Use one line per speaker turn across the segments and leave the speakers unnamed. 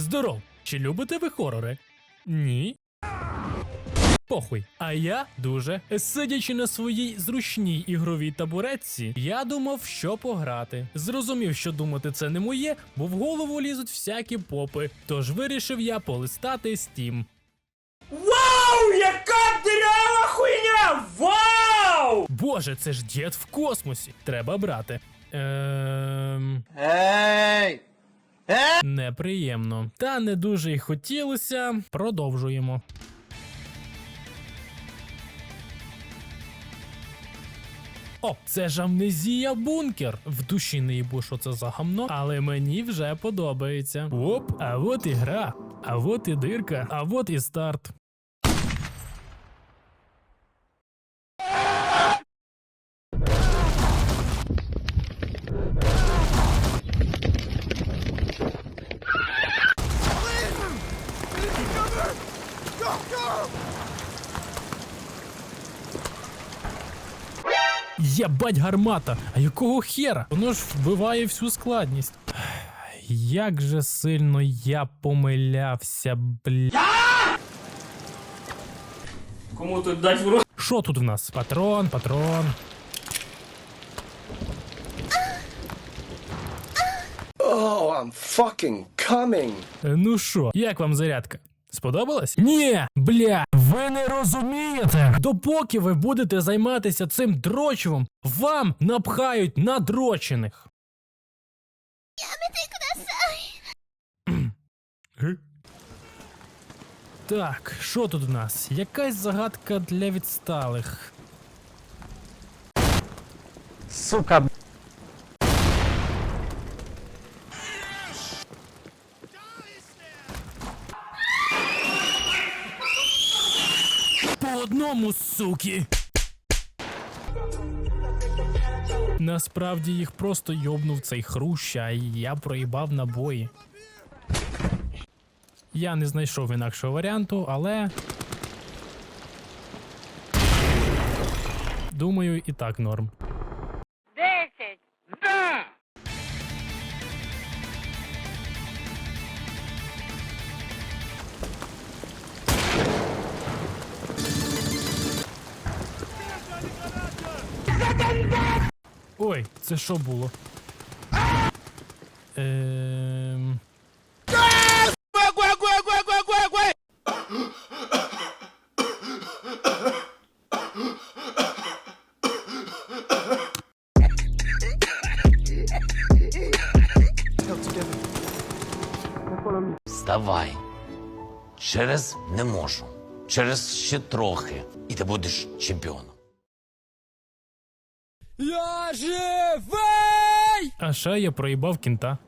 Здоров! Чи любите ви хорори? Ні. Похуй. А я дуже. Сидячи на своїй зручній ігровій табуретці, я думав, що пограти. Зрозумів, що думати це не моє, бо в голову лізуть всякі попи. Тож вирішив я полистати Steam.
Вау, яка дырява хуйня! Вау!
Боже, це ж дід в космосі. Треба брати. Ем...
Ей!
Неприємно. Та не дуже й хотілося. Продовжуємо. О, це ж амнезія бункер. В душі не їбу, що це за гамно, але мені вже подобається. Оп, а от і гра, а от і дирка, а от і старт. Єбать гармата! А якого хера? Воно ж вбиває всю складність. Як же сильно я помилявся, бля.
Кому тут дать в рот?
Що тут в нас? Патрон, патрон.
Oh, I'm fucking coming.
Е, Ну що, як вам зарядка? Сподобалось? Ні, бля, ви не розумієте. Допоки ви будете займатися цим дрочевом, вам напхають надрочених. Так, що тут в нас? Якась загадка для відсталих.
Сука,
суки. Насправді їх просто йобнув цей хрущ, а я проїбав набої. Я не знайшов інакшого варіанту, але. Думаю, і так норм. Це що було? Ем...
Вставай. Через не можу. Через ще трохи. І ти будеш чемпіоном.
А ще я проїбав кінта.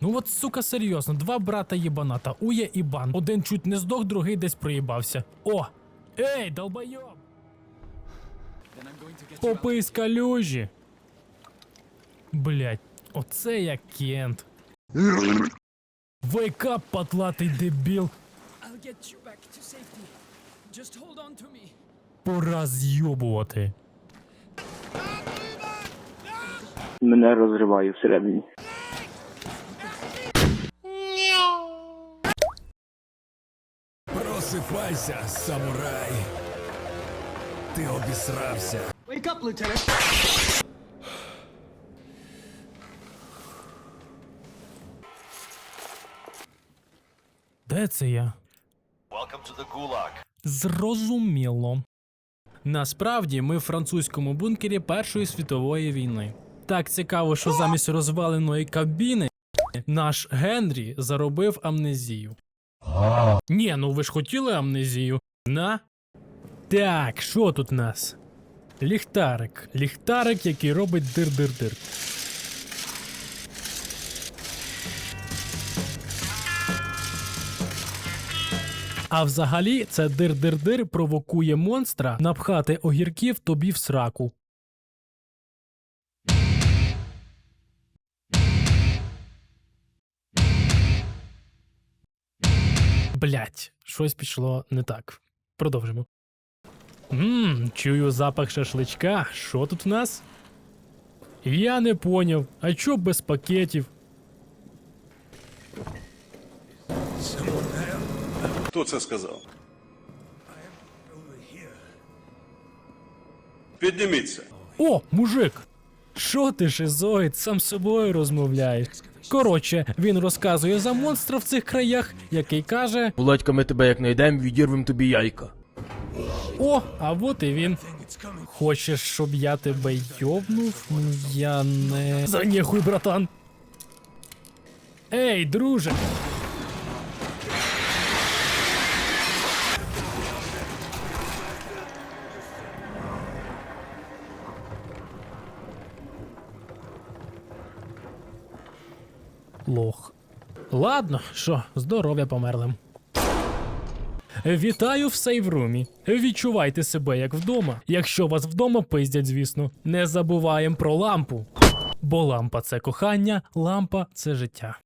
Ну от, сука, серйозно, два брата єбаната, Уя і Бан. Один чуть не здох, другий десь проїбався. О! Ей, долбойоб! Попи з калюжі. Блять, оце я кент. Вейкап, патлатий дебіл.
I'll get you back to safety. Just hold on to me.
Пора з'йобувати.
Мене розриває всередині.
Просипайся, самурай. Ти обісрався.
Wake up, Lieutenant.
Де це я? Зрозуміло. Насправді ми в французькому бункері Першої світової війни. Так цікаво, що замість розваленої кабіни наш Генрі заробив амнезію. Ні, ну ви ж хотіли амнезію. На. Так, що тут у нас? Ліхтарик. Ліхтарик, який робить дир-дир-дир. А взагалі, це дир-дир-дир провокує монстра напхати огірків тобі в сраку. Блять, щось пішло не так. Продовжимо. Ммм, чую запах шашличка. Що тут в нас? Я не поняв. А чо без пакетів?
Хто це сказав? Підніміться.
О, мужик! Що ти, шизоїд, сам з собою розмовляєш? Коротше, він розказує за монстра в цих краях, який каже:
Володька, ми тебе як знайдемо, відірвем тобі яйка.
О, а от і він. Хочеш, щоб я тебе йобнув? Я не. Заніхуй, братан. Ей, друже! Ладно, що, здоров'я померлим. Вітаю в сейврумі. Відчувайте себе як вдома. Якщо вас вдома пиздять, звісно. Не забуваємо про лампу. Бо лампа це кохання, лампа це життя.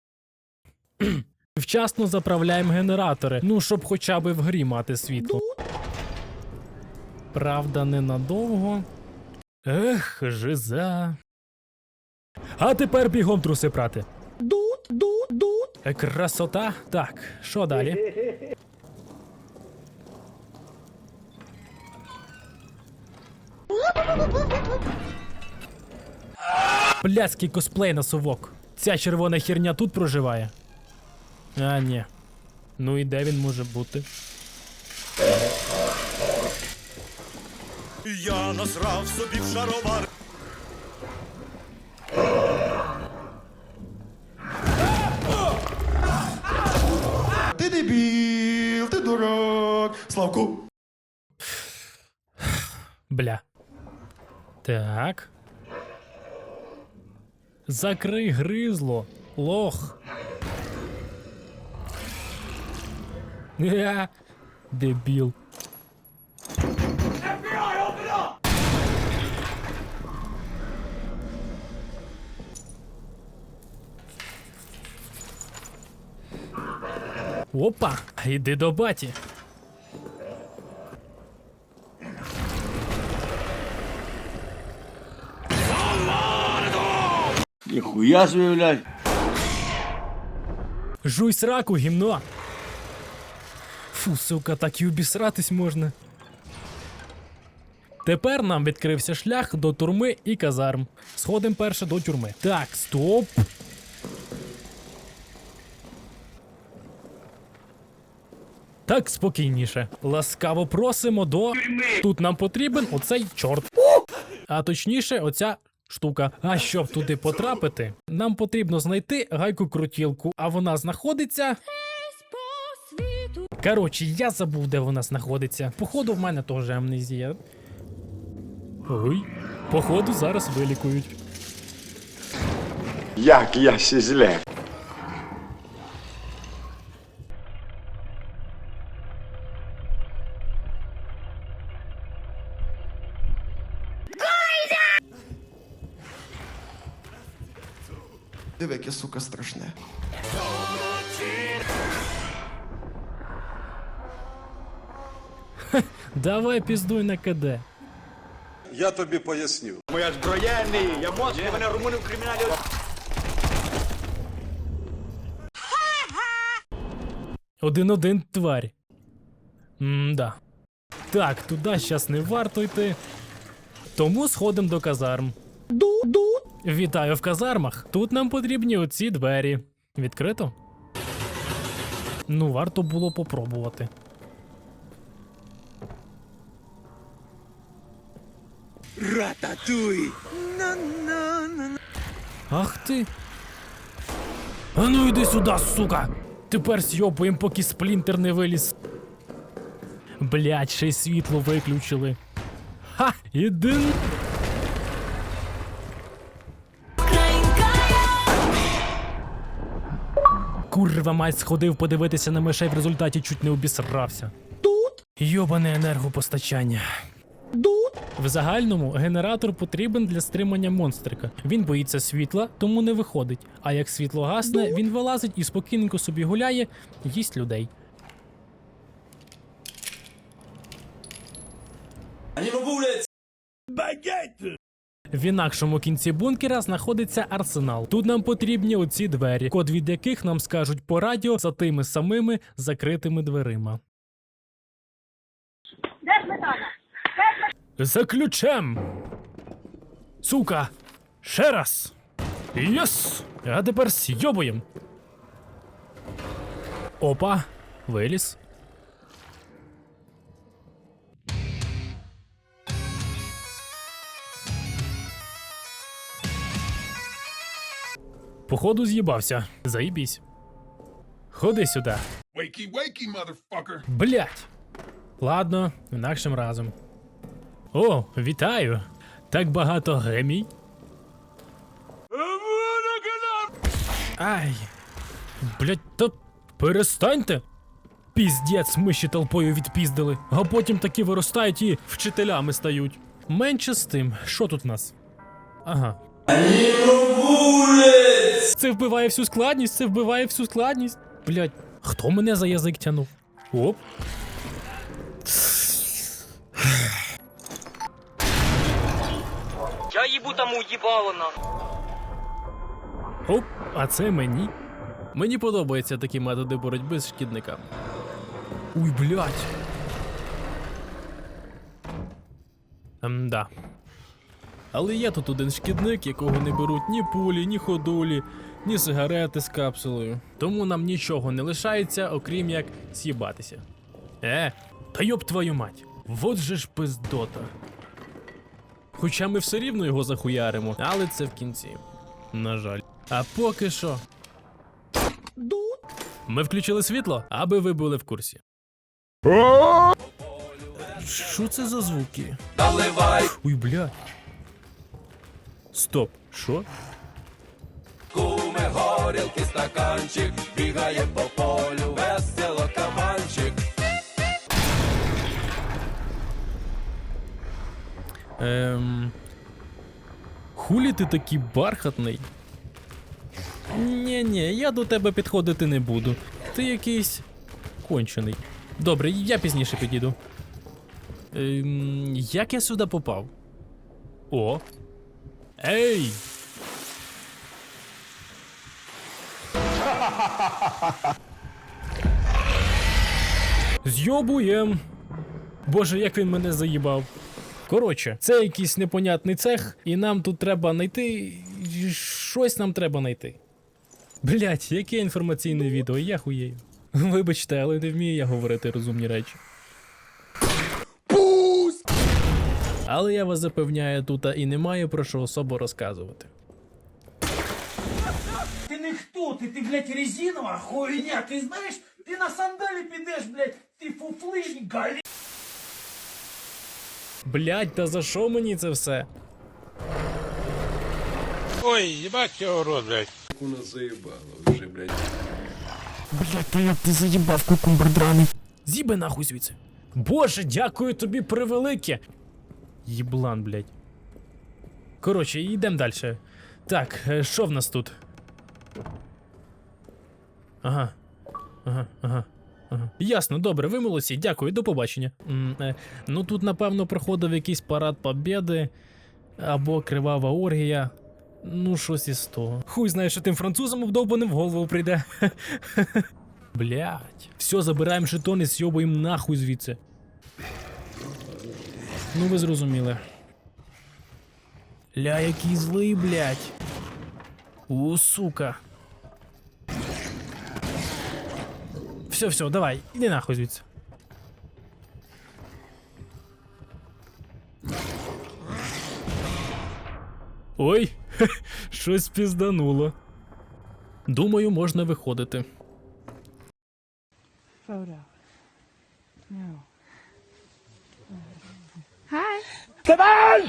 Вчасно заправляємо генератори, ну щоб хоча б в грі мати світло. Правда, ненадовго. Ех, жиза. А тепер бігом труси прати. Дут. Красота. Так, що далі? Блядський косплей на совок. Ця червона херня тут проживає. А, ні. Ну і де він може бути?
Я насрав собі в шаровар. Дебіл, ти дурак. Славку.
Бля. Так. Закрий гризло. Лох. Дебіл. Опа, іди до баті.
Ніхуя собі, блядь.
Жуй сраку, гімно. Фу, сука, так і обісратись можна. Тепер нам відкрився шлях до турми і казарм. Сходимо перше до тюрми. Так, стоп. Так, спокійніше. Ласкаво просимо до. Тут нам потрібен оцей чорт. А точніше, оця штука. А щоб туди потрапити, нам потрібно знайти гайку крутілку, а вона знаходиться. Коротше, я забув, де вона знаходиться. Походу, в мене теж амнезія. Ой, походу, зараз вилікують.
Як я сізле.
Яке сука страшне.
Давай піздуй на КД.
Я тобі поясню.
Один-один, тварь. М-да. Так, туди щас не варто йти. Тому сходимо до казарм. Ду-ду. Вітаю в казармах. Тут нам потрібні оці двері. Відкрито? Ну, варто було попробувати.
Рататуй.
Ах ти. А ну йди сюди, сука! Тепер сьобуємо, поки сплінтер не виліз. Блять, ще й світло виключили. Ха! Іди. Курва мать сходив подивитися на мишей, в результаті чуть не обісрався. Тут? Йобане енергопостачання. В загальному генератор потрібен для стримання монстрика. Він боїться світла, тому не виходить. А як світло гасне, він вилазить і спокійненько собі гуляє, їсть людей. В інакшому кінці бункера знаходиться арсенал. Тут нам потрібні оці двері, код від яких нам скажуть по радіо за тими самими закритими дверима. За ключем. Сука. Ще раз. Єс! А тепер сйобуєм. Опа. Виліз. Походу з'їбався. Заїбісь. Ходи сюди.
Wakey, wakey, motherfucker.
Блять. Ладно, інакшим разом. О, вітаю! Так багато гемій. Ай. Блять, то перестаньте. Піздець, ми ще толпою відпіздили, а потім такі виростають і вчителями стають. Менше з тим, що тут в нас? Ага. Це вбиває всю складність, це вбиває всю складність. Блять, хто мене за язик тянув? Оп.
Я їбу там уїбало нахуй.
Оп, а це мені. Мені подобаються такі методи боротьби з шкідниками. Уй, блядь. Мда. Але є тут один шкідник, якого не беруть ні пулі, ні ходулі, ні сигарети з капсулою. Тому нам нічого не лишається, окрім як з'їбатися. Е, та йоб твою мать. Вот же ж пиздота. Хоча ми все рівно його захуяримо, але це в кінці. На жаль. А поки що. Ми включили світло, аби ви були в курсі. Що це за звуки? Ой, блядь. Стоп, що? Куме горілки, стаканчик, бігає по полю, весело кабанчик. Ем... Хулі ти такий бархатний? Ні, ні, я до тебе підходити не буду. Ти якийсь кончений. Добре, я пізніше підійду. Ем, як я сюди попав? О. Ей! Зйобуєм. Боже, як він мене заїбав. Коротше, це якийсь непонятний цех, і нам тут треба знайти. Щось нам треба знайти. Блять, яке інформаційне відео, я хуєю. Вибачте, але не вмію я говорити розумні речі. Але я вас запевняю, тут і немає про що особо розказувати.
Ти не хто, ти, ти, блядь, резинова хуйня, ти знаєш, ти на сандалі підеш, блядь, ти фуфлишник, галі.
Блять, та за що мені це все? Ой, їбать його ро, Блять, та як ти заїбав кукумбер драний. Зіби нахуй звідси. Боже, дякую тобі превелике. Єблан, блять. Коротше, йдемо далі. Так, е, що в нас тут? Ага. Ага, ага. Ага. Ясно, добре, ви дякую, до побачення. Е, ну тут, напевно, проходив якийсь парад побєди або кривава оргія. Ну, щось із того. Хуй знає, що тим французам обдовбаним в голову прийде. Блять. Все, забираємо жетони, сьобуємо нахуй звідси. Ну, ви зрозуміли. Ля, який злий, блять. У, сука. Все, все, давай, іди нахуй звідси. Ой, щось піздануло. Думаю, можна виходити.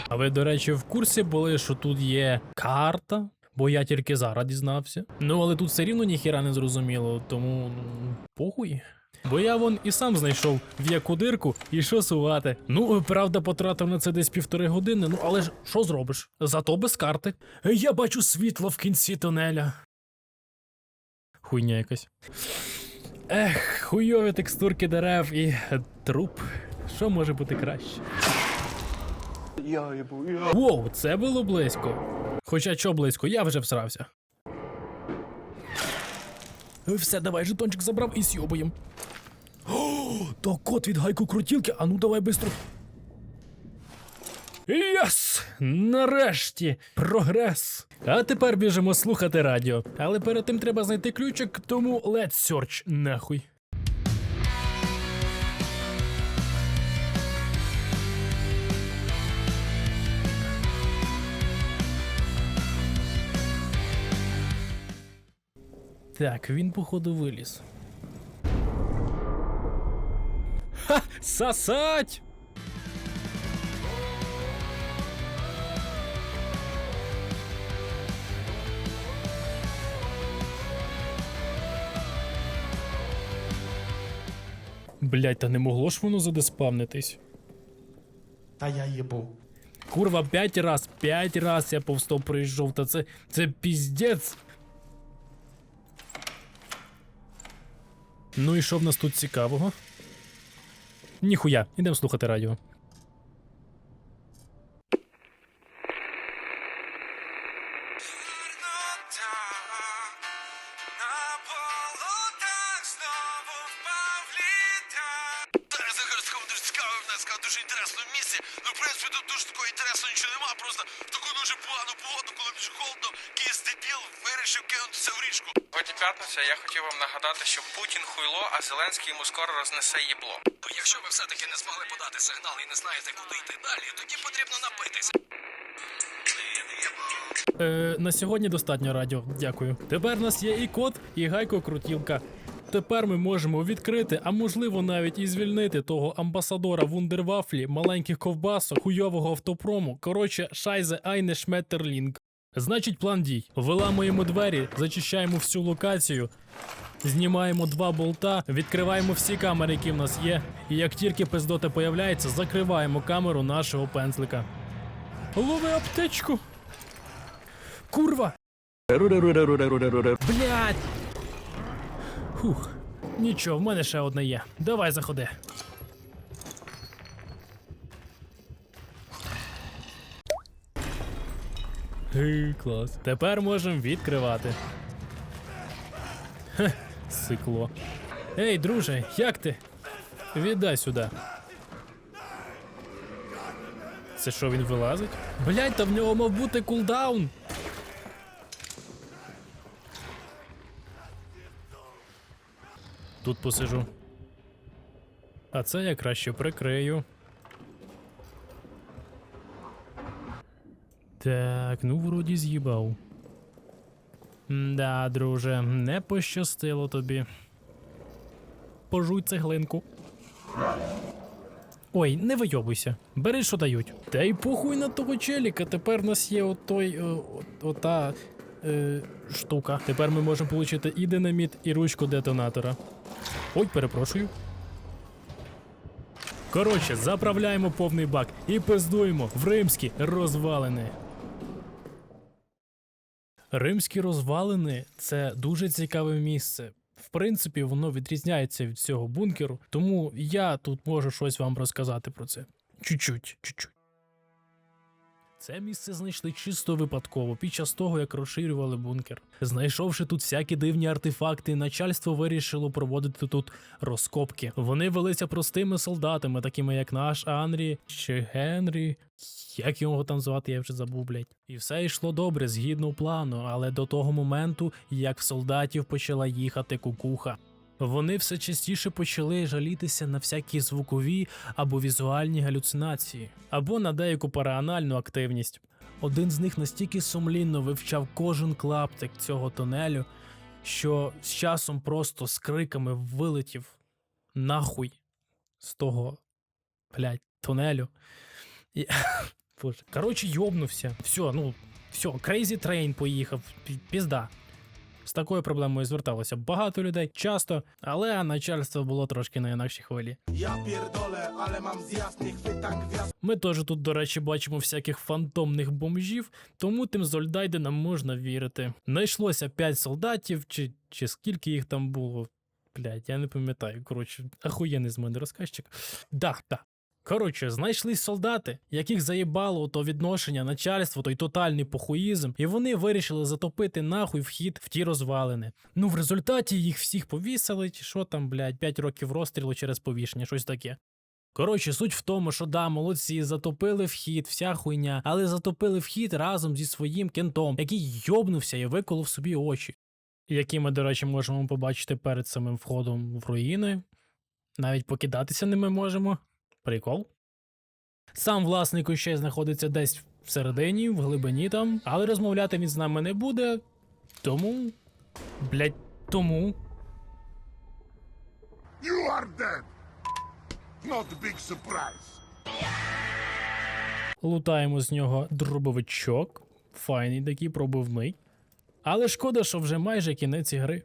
А ви, до речі, в курсі були, що тут є карта, бо я тільки зараз дізнався. Ну, але тут все рівно ніхіра не зрозуміло, тому ну, похуй. Бо я вон і сам знайшов в яку дирку і що сувати. Ну, правда, потратив на це десь півтори години, ну але ж що зробиш? Зато без карти. Я бачу світло в кінці тунеля. Хуйня якась. Ех, хуйові текстурки дерев і труп. Що може бути краще? Воу, це було близько. Хоча що близько, я вже всрався. Все, давай, жетончик забрав і сьобуєм. То кот від гайку крутілки, а ну давай бистро. Єс! Нарешті! Прогрес! А тепер біжимо слухати радіо. Але перед тим треба знайти ключик, тому let's search, нахуй. Так, він походу виліз. Ха! Сосать! Блять, та не могло ж воно задеспавнитись.
Та я їбу.
Курва, п'ять раз, п'ять раз я повстав прийшов, та це. це піздець. Ну і що в нас тут цікавого? Ніхуя, ідемо слухати радіо.
П'ятниця, я хотів вам нагадати, що Путін хуйло, а Зеленський йому скоро рознесе їбло. Якщо ви все-таки не змогли подати сигнал і не знаєте, куди йти далі, тоді потрібно напитися.
Е, на сьогодні достатньо радіо, дякую. Тепер у нас є і код, і гайко крутілка. Тепер ми можемо відкрити, а можливо навіть і звільнити того амбасадора вундервафлі, маленьких ковбасок, хуйового автопрому. Коротше, шайзе Айне Шметерлінг. Значить, план дій. Виламуємо двері, зачищаємо всю локацію, знімаємо два болта, відкриваємо всі камери, які в нас є. І як тільки пиздота появляється, закриваємо камеру нашого пензлика. Лови аптечку! Курва! Блять! Хух. Нічого, в мене ще одне є. Давай заходи. Клас. Тепер можемо відкривати. Хе, сикло. Ей, друже, як ти? Віддай сюди. Це що, він вилазить? Блять, та в нього мав бути кулдаун. Тут посижу. А це я краще прикрию. Так, ну вроді з'їбав. Да, друже, не пощастило тобі. Пожуй цеглинку. Ой, не вийобуйся. Бери, що дають. Та й похуй на того челіка. Тепер в нас є отой. О, о- ота. Е, штука. Тепер ми можемо отримати і динаміт, і ручку детонатора. Ой, перепрошую. Коротше, заправляємо повний бак і пиздуємо в римські розвалини. Римські розвалини це дуже цікаве місце. В принципі, воно відрізняється від цього бункеру, тому я тут можу щось вам розказати про це. Чуть-чуть, чуть-чуть. Це місце знайшли чисто випадково під час того, як розширювали бункер. Знайшовши тут всякі дивні артефакти, начальство вирішило проводити тут розкопки. Вони велися простими солдатами, такими як наш Анрі чи Генрі. Як його там звати, я вже забув, блять. І все йшло добре, згідно плану, але до того моменту, як в солдатів почала їхати кукуха. Вони все частіше почали жалітися на всякі звукові або візуальні галюцинації, або на деяку параанальну активність. Один з них настільки сумлінно вивчав кожен клаптик цього тунелю, що з часом просто з криками вилетів нахуй з того блядь, тунелю. І... Коротше, йобнувся. Все, ну, все, Crazy Train поїхав. Пізда. З такою проблемою зверталося багато людей часто, але начальство було трошки на інакшій хвилі. Ми теж тут, до речі, бачимо всяких фантомних бомжів, тому тим зольдайденам можна вірити. Найшлося 5 солдатів, чи, чи скільки їх там було. Блять, я не пам'ятаю. Коротше, ахуєнний з мене розказчик. Да, да. Коротше, знайшлись солдати, яких заїбало то відношення, начальство, той тотальний похуїзм, і вони вирішили затопити нахуй вхід в ті розвалини. Ну, в результаті їх всіх повісили, чи що там, блядь, 5 років розстрілу через повішення, щось таке. Коротше, суть в тому, що да, молодці, затопили вхід, вся хуйня, але затопили вхід разом зі своїм кентом, який йобнувся і виколов собі очі. Які ми, до речі, можемо побачити перед самим входом в руїни. Навіть покидатися ними можемо. Прикол. Сам власник ще знаходиться десь всередині, в глибині там, але розмовляти він з нами не буде. Тому. Блять, тому.
You are dead. Not a big surprise.
Лутаємо з нього дробовичок. Файний такий пробивний. Але шкода, що вже майже кінець ігри.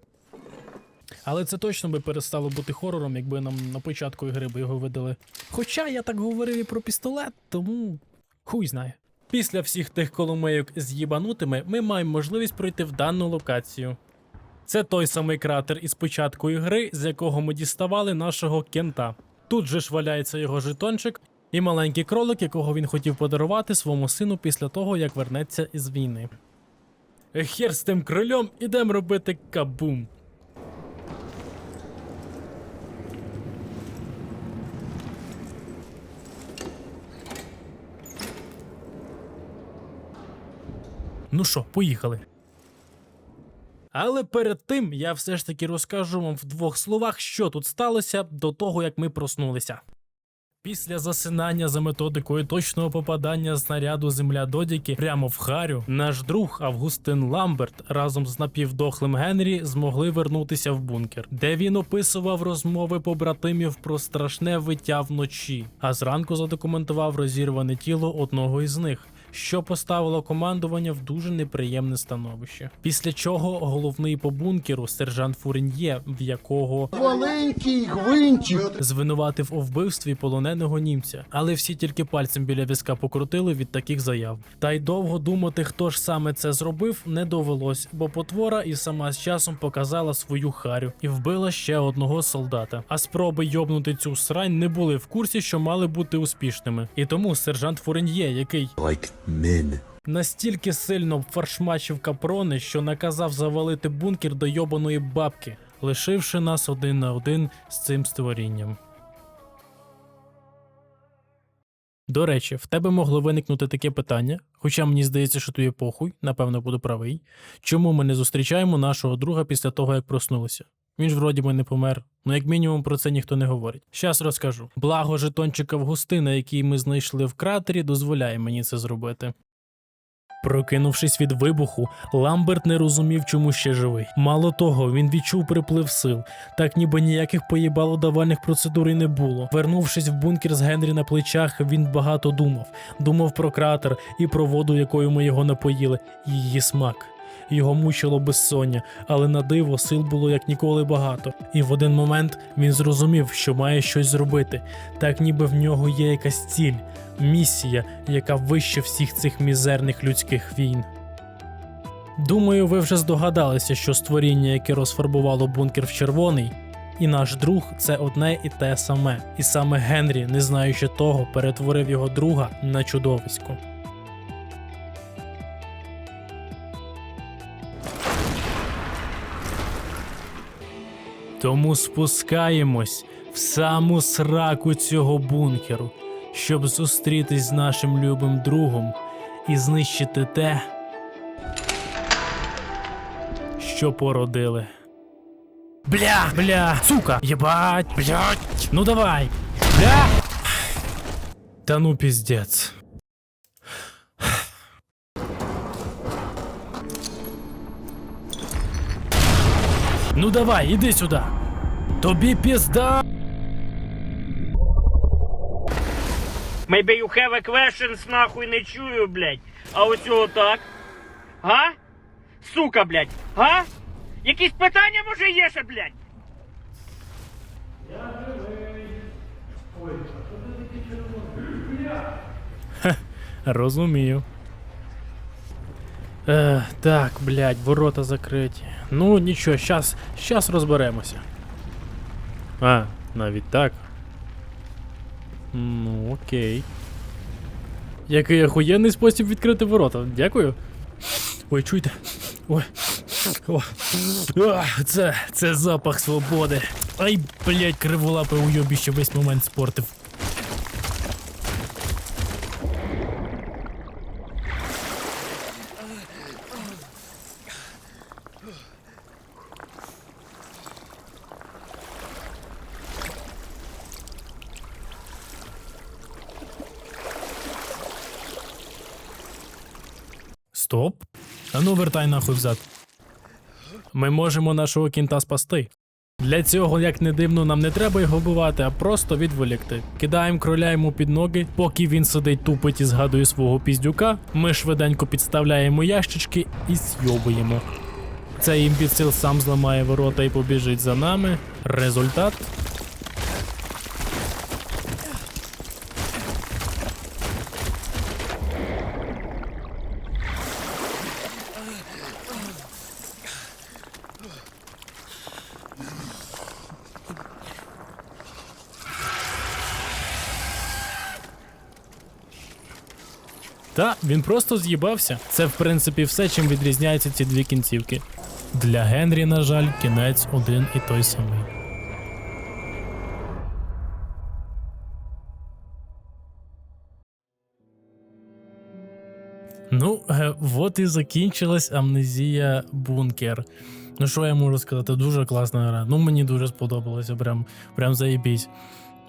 Але це точно би перестало бути хорором, якби нам на початку ігри би його видали. Хоча я так говорив і про пістолет, тому хуй знає. Після всіх тих коломийок з їбанутими ми маємо можливість пройти в дану локацію. Це той самий кратер із початку ігри, з якого ми діставали нашого кента. Тут же ж валяється його жетончик і маленький кролик, якого він хотів подарувати своєму сину після того, як вернеться із війни. Хер з тим крольом, ідемо робити кабум. Ну що, поїхали. Але перед тим я все ж таки розкажу вам в двох словах, що тут сталося до того, як ми проснулися. Після засинання за методикою точного попадання снаряду земля Додіки прямо в Харю, наш друг Августин Ламберт разом з напівдохлим Генрі змогли вернутися в бункер, де він описував розмови побратимів про страшне виття вночі, а зранку задокументував розірване тіло одного із них. Що поставило командування в дуже неприємне становище. Після чого головний по бункеру сержант Фуреньє, в якого
Маленький гвинтик.
звинуватив у вбивстві полоненого німця, але всі тільки пальцем біля візка покрутили від таких заяв. Та й довго думати, хто ж саме це зробив, не довелось, бо потвора і сама з часом показала свою харю і вбила ще одного солдата. А спроби йобнути цю срань не були в курсі, що мали бути успішними. І тому сержант Фуреньє, який
Like men.
настільки сильно фаршмачив капрони, що наказав завалити бункер до йобаної бабки, лишивши нас один на один з цим створінням. До речі, в тебе могло виникнути таке питання, хоча мені здається, що тобі похуй, напевно, буду правий. Чому ми не зустрічаємо нашого друга після того, як проснулися? Він ж вроді би не помер. Ну, як мінімум, про це ніхто не говорить. Щас розкажу. Благо жетончика Августина, який ми знайшли в кратері, дозволяє мені це зробити. Прокинувшись від вибуху, Ламберт не розумів, чому ще живий. Мало того, він відчув приплив сил, так ніби ніяких поїбалодавальних процедур і не було. Вернувшись в бункер з Генрі на плечах, він багато думав. Думав про кратер і про воду, якою ми його напоїли, і її смак. Його мучило безсоння, але на диво сил було як ніколи багато. І в один момент він зрозумів, що має щось зробити, так ніби в нього є якась ціль, місія, яка вище всіх цих мізерних людських війн. Думаю, ви вже здогадалися, що створіння, яке розфарбувало бункер в червоний, і наш друг це одне і те саме. І саме Генрі, не знаючи того, перетворив його друга на чудовисько. Тому спускаємось в саму сраку цього бункеру, щоб зустрітись з нашим любим другом і знищити те, що породили. Бля, бля, сука, єбать, блядь, ну давай, бля. Та ну піздець. Ну давай, іди сюди. Тобі пізда.
Maybe you have a questions, нахуй не чую, блядь. А ось так? Га? Сука, блядь, га? Якісь питання може є ще, блядь?
Розумію. Е, так, блядь, ворота закриті. Ну нічого, щас, щас розберемося. А, навіть так. Ну, окей. Який охуєнний спосіб відкрити ворота. Дякую. Ой, чуйте. Ой. О. Це, це запах свободи. Ай, блять, криволапе уйобіще весь момент спортив. Стоп. А ну вертай нахуй взад. Ми можемо нашого кінта спасти. Для цього, як не дивно, нам не треба його бувати, а просто відволікти. Кидаємо кроля йому під ноги, поки він сидить тупить і згадує свого піздюка. Ми швиденько підставляємо ящички і зйобуємо. Цей імбіцил сам зламає ворота і побіжить за нами. Результат Та, він просто з'їбався. Це, в принципі, все, чим відрізняються ці дві кінцівки. Для Генрі, на жаль, кінець один і той самий. Ну, е, от і закінчилась амнезія бункер. Ну, що я можу сказати? Дуже класна гра. Ну, мені дуже сподобалося, прям, прям заєбісь.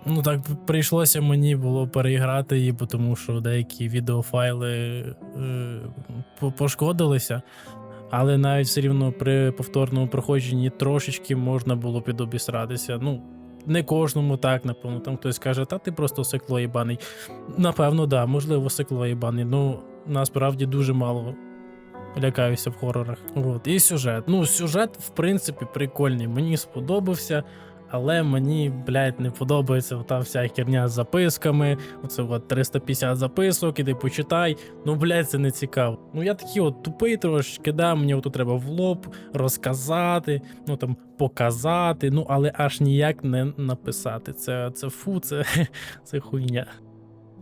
Ну так прийшлося мені було переіграти її, тому що деякі відеофайли е, пошкодилися. Але навіть все рівно при повторному проходженні трошечки можна було підобісратися. Ну, не кожному так, напевно. Там хтось каже, та ти просто секло їбаний. Напевно, да, можливо, секло їбаний. Ну, насправді дуже мало лякаюся в хорорах. От. І сюжет. Ну, сюжет, в принципі, прикольний. Мені сподобався. Але мені, блядь, не подобається та вся херня з записками. Оце от 350 записок, іди почитай. Ну, блядь, це не цікаво. Ну я такий от тупий трошечки, да, мені от треба в лоб розказати, ну там показати, ну але аж ніяк не написати. Це, це фу, це, це хуйня.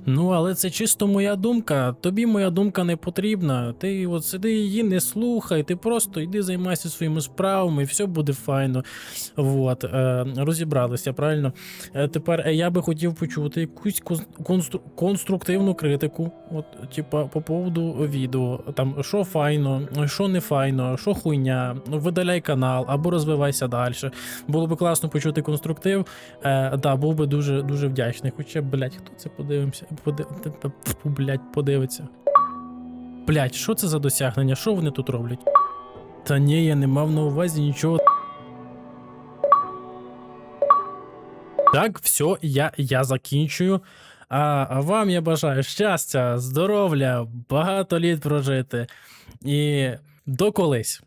Ну, але це чисто моя думка. Тобі моя думка не потрібна. Ти от сиди її, не слухай, ти просто йди займайся своїми справами, і все буде файно. Вот, е, розібралися, правильно? Е, тепер е, я би хотів почути якусь кон- констру- конструктивну критику, от, типа, по поводу відео. Там, що файно, що не файно, що хуйня, видаляй канал або розвивайся далі. Було би класно почути конструктив. Е, да, був би дуже дуже вдячний. Хоча, блядь, хто це подивимося? Поди... Блядь, подивиться. Блядь, що це за досягнення? Що вони тут роблять? Та ні, я не мав на увазі нічого. Так, все, я, я закінчую. А, а вам я бажаю щастя, здоров'я, багато літ прожити. І до колись.